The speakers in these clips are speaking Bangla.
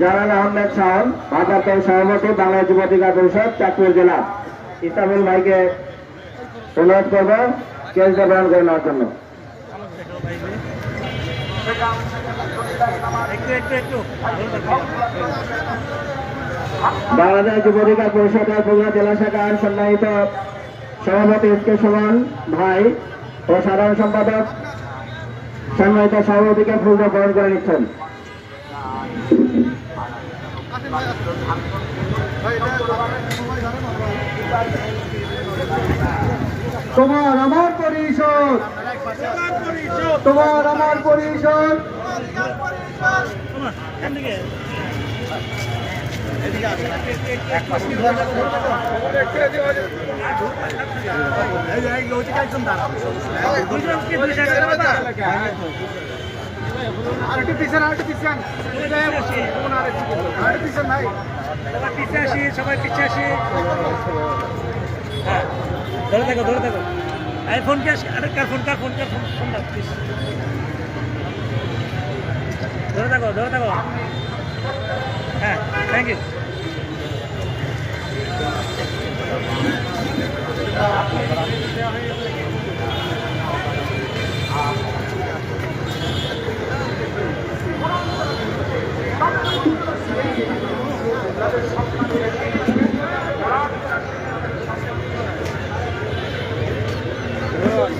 জালাল আহমেদ শাহন ভারতের সভাপতি, বাংলা যুব অধিকার পরিষদ, চাঁদপুর জেলা। ইসলামুল ভাইকে অনুরোধ করব, কেসটা গ্রহণ করে নেওয়ার জন্য। বাংলাদেশ যুব অধিকার পরিষদের বগুড়া জেলা শাখার সম্মানিত সভাপতি এস কে ভাই ও সাধারণ সম্পাদক সম্মানিত সভাপতিকে ফুলটা গ্রহণ করে নিচ্ছেন। তোমার আমার পরিষদ। তোমার আমার পরিষদ। এদিকে দুজন কি দুই টাকা দেবে না আরেকটু পিছন আরেকটু পিছন। আরেকটু পিছন ভাই। সবাই আসি। হ্যাঁ ধরে থাকো ধরে থাকো। এই ফোন কে আরে, কার ফোন কার ফোন? কার ফোন ফোন দাও প্লিজ ধরে থাকো ধরে থাকো। হ্যাঁ থ্যাংক ইউ এ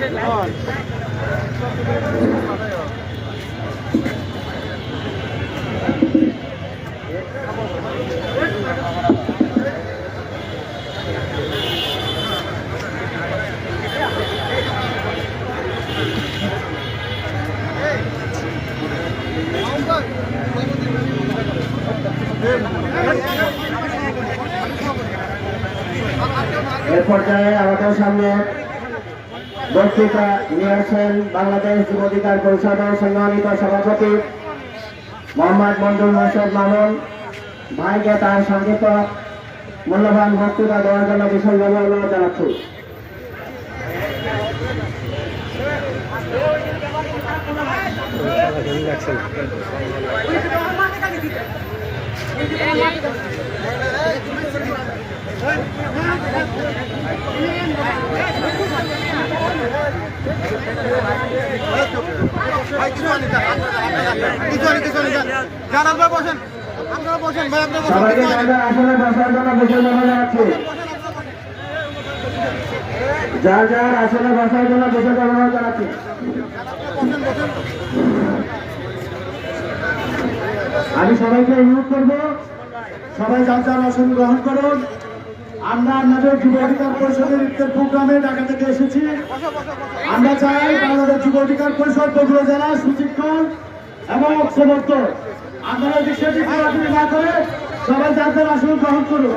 সামনে বক্তৃতা নিয়ে আসেন বাংলাদেশ যুব অধিকার পরিষদের সম্মানিত সভাপতি মোহাম্মদ মন্ডল মোর্শেদ মামুন। ভাইকে তার সংক্ষিপ্ত মূল্যবান বক্তৃতা দেওয়ার জন্য বিশেষভাবে অনুরোধ জানাচ্ছি। যার যার আসনে বসার জন্য বিশেষ অনুরোধ জানাচ্ছি আমি সবাইকে অনুরোধ করব, সবাই যার যার আসন গ্রহণ করুন। আমরা আপনাদের যুব অধিকার পরিষদের প্রোগ্রামে ঢাকা থেকে এসেছি। আমরা চাই বাংলাদেশ যুব অধিকার পরিষদ বগুড়া জেলা সুশিক্ষণ এবং সমর্থক আপনারা বিষয়টি ঘোরাঘুরি না করে সবাই যার আসন, গ্রহণ করুন।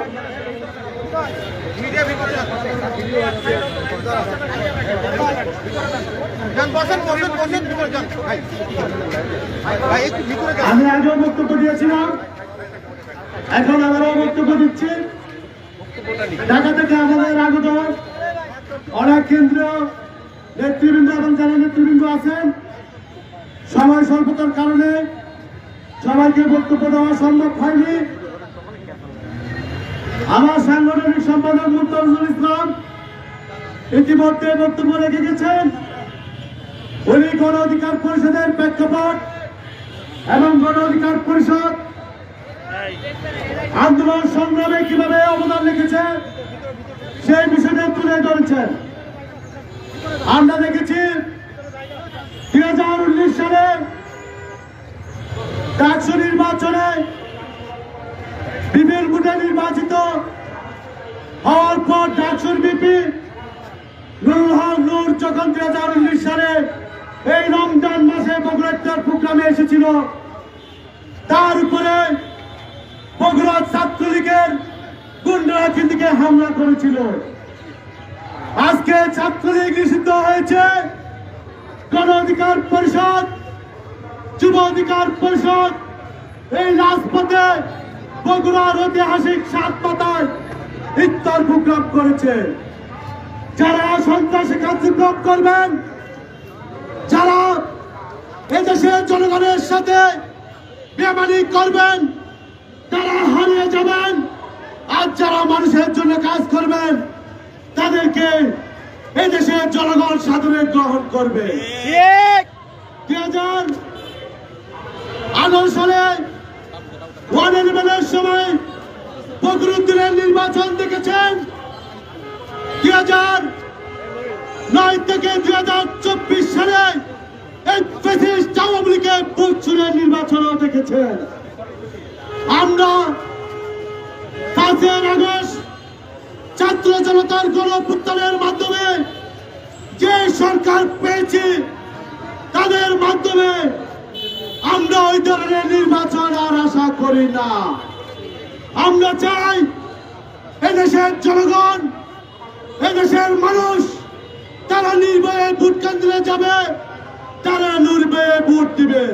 আমি আগেও বক্তব্য দিয়েছিলাম, এখন আমরাও বক্তব্য দিচ্ছি। ঢাকা থেকে আমাদের আগত অনেক কেন্দ্রীয় নেতৃবৃন্দ এবং যারা নেতৃবৃন্দ আছেন, সময় স্বল্পতার কারণে সবাইকে বক্তব্য দেওয়া সম্ভব হয়নি। আমার সাংগঠনিক সম্পাদক মুক্তাজুল ইসলাম ইতিমধ্যে বক্তব্য রেখে গেছেন। উনি গণ অধিকার পরিষদের প্রেক্ষাপট এবং গণ অধিকার পরিষদ আন্দোলন সংগ্রামে কীভাবে অবদান রেখেছে, সেই বিষয়টা তুলে ধরেছেন আমরা দেখেছি দুই হাজার উনিশ সালে ডাকসু নির্বাচনে বিপির ভোটে নির্বাচিত হওয়ার পর ডাকসুর বিপি নুরুল হক নূর যখন দুই হাজার উনিশ সালে এই রমজান মাসে বগুড়ার প্রোগ্রামে এসেছিল, তার উপরে বগুড়া ছাত্রলীগের গুন্ডারা দিকে হামলা করেছিল। আজকে ছাত্রলীগ নিষিদ্ধ হয়েছে। গণ অধিকার পরিষদ, যুব অধিকার পরিষদ, এই রাজপথে বগুড়ার ঐতিহাসিক সাত পাতায় করেছে। যারা সন্ত্রাসী কার্যক্রম করবেন, যারা এদেশের জনগণের সাথে বেমানি করবেন তারা হারিয়ে যাবেন। আর যারা মানুষের জন্য কাজ করবেন তাদেরকে এদেশের জনগণ সাদরে গ্রহণ করবে। দুই হাজার আঠারো সালে সময় ফখরুদ্দিনের নির্বাচন দেখেছেন। দুই হাজার নয় থেকে দুই হাজার চব্বিশ সালে এই ফেসিস্ট আওয়ামী লীগের নির্বাচনও দেখেছেন। আমরা পাঁচই আগস্ট ছাত্র জনতার গণপুত্তনের মাধ্যমে যে সরকার পেয়েছি তাদের মাধ্যমে আমরা ওই ধরনের নির্বাচন আর আশা করি না। আমরা চাই এদেশের জনগণ এদেশের মানুষ তারা নির্ভয়ে ভোট কেন্দ্রে যাবে তারা নির্ভয়ে ভোট দিবে।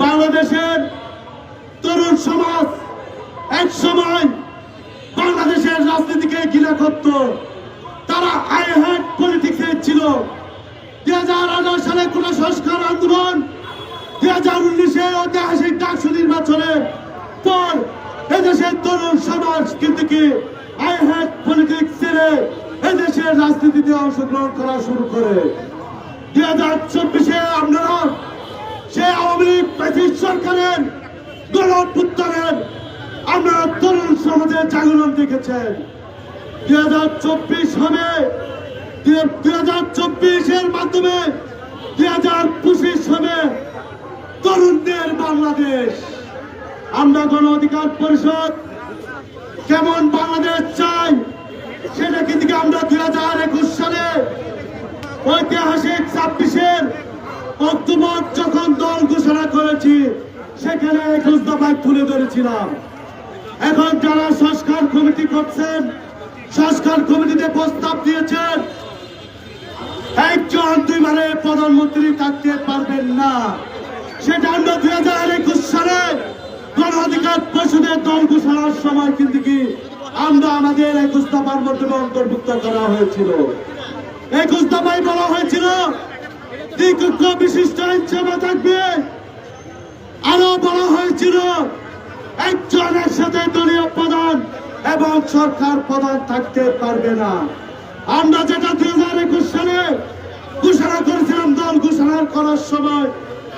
বাংলাদেশের তরুণ সমাজ, এক সময় বাংলাদেশের রাজনীতিকে ঘৃণা করত। তারা আই হ্যাড পলিটিক্সে ছিল। দুই হাজার আঠারো সালে কোন সংস্কার আন্দোলন দুই হাজার উনিশে ঐতিহাসিক ডাকসু নির্বাচনের পর এদেশের তরুণ সমাজ কিন্তু কি আই হ্যাড পলিটিক্স ছেড়ে এদেশের রাজনীতিতে অংশগ্রহণ করা শুরু করে। দুই হাজার চব্বিশে আপনারা সে আওয়ামী লীগ সরকারের গণপুত্তরের আমরা তরুণ সমাজের জাগরণ দেখেছেন। দুই হাজার চব্বিশ হবে। দুই হাজার চব্বিশের মাধ্যমে দুই হাজার পঁচিশ হবে তরুণদের বাংলাদেশ। আমরা গণ অধিকার পরিষদ কেমন বাংলাদেশ চাই সেটা কিন্তু আমরা দুই হাজার একুশ সালে ঐতিহাসিক ছাব্বিশের অক্টোবর যখন দল ঘোষণা করেছি সেখানে একুশ দফায় তুলে ধরেছিলাম। এখন যারা সংস্কার কমিটি করছেন, সংস্কার কমিটিতে প্রস্তাব দিয়েছেন, একজন দুইবারে প্রধানমন্ত্রী থাকতে পারবেন না। সেটা আমরা দুই হাজার একুশ সালে গণ অধিকার পরিষদের দল ঘোষণার সময় কিন্তু কি আমরা আমাদের একুশ দফার মধ্যে অন্তর্ভুক্ত করা হয়েছিল। একুশ দফায় বলা হয়েছিল বিশিষ্ট হিসেবে থাকবে আরও বড় হয়েছিল একজনের সাথে দলীয় প্রধান এবং সরকার প্রধান থাকতে পারবে না। আমরা যেটা দুই হাজার একুশ সালে ঘোষণা করেছিলাম, দল ঘোষণা করার সময়,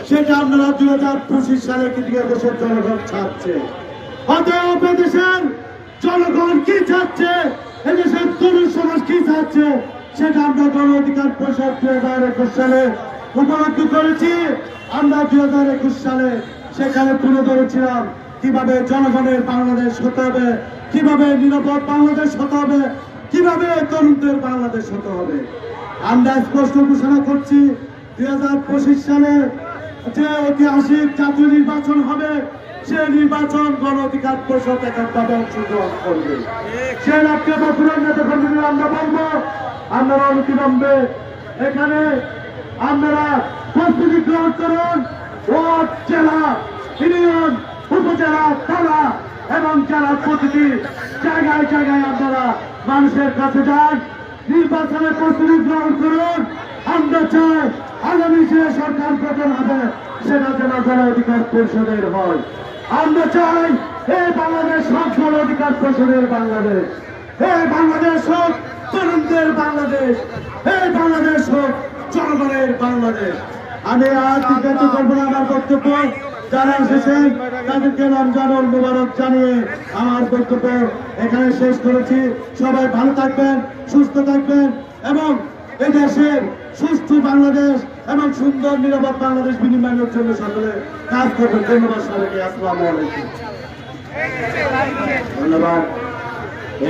সেটা আপনারা দুই হাজার পঁচিশ সালে কিন্তু দেশের জনগণ ছাড়ছে। অতএব জনগণ কি চাচ্ছে এদেশের তরুণ সমাজ কি চাচ্ছে সেটা আমরা গণ অধিকার পরিষদ দুই হাজার একুশ সালে উপলব্ধি করেছি। আমরা দুই হাজার একুশ সালে সেখানে তুলে ধরেছিলাম কীভাবে জনগণের বাংলাদেশ হতে হবে, কীভাবে নিরাপদ বাংলাদেশ হতে হবে, কীভাবে তরুণদের বাংলাদেশ হতে হবে। আমরা স্পষ্ট ঘোষণা করছি দুই হাজার পঁচিশ সালে যে ঐতিহাসিক জাতীয় নির্বাচন হবে, সে নির্বাচন গণ অধিকার পরিষদ একাত্মভাবে অংশগ্রহণ করবে। সে রাজ্যে বছরের নেতা আমরা বলব আপনারা অনতিবিলম্বে এখানে আপনারা প্রস্তুতি গ্রহণ করুন। ওয়ার্ড, জেলা, ইউনিয়ন, উপজেলা, থানা এবং জেলার প্রতিটি জায়গায় জায়গায় আপনারা মানুষের কাছে যান। নির্বাচনের প্রস্তুতি গ্রহণ করুন। আমরা চাই আগামী যে সরকার গঠন হবে, সেটা যেন অধিকার পরিষদের হয়। আমরা চাই এই বাংলাদেশ গণ অধিকার পরিষদের বাংলাদেশ। এই বাংলাদেশ হোক, তরুণদের বাংলাদেশ। এই বাংলাদেশ হোক জনগণের বাংলাদেশ। আমি আর জিজ্ঞাসা করব না আমার বক্তব্য। যারা এসেছেন, তাদেরকে রমজানুল মুবারক জানিয়ে আমার বক্তব্য এখানে শেষ করেছি। সবাই ভালো থাকবেন, সুস্থ থাকবেন এবং এই দেশের সুস্থ বাংলাদেশ এবং সুন্দর, নিরাপদ বাংলাদেশ বিনিময়ের জন্য সকলে কাজ করবেন। ধন্যবাদ সবাইকে। আসসালামু আলাইকুম। ধন্যবাদ।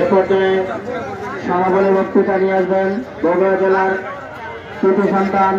এ পর্যায়ে সমাপনী বক্তৃতা নিয়ে আসবেন বগুড়া জেলার কৃতি সন্তান।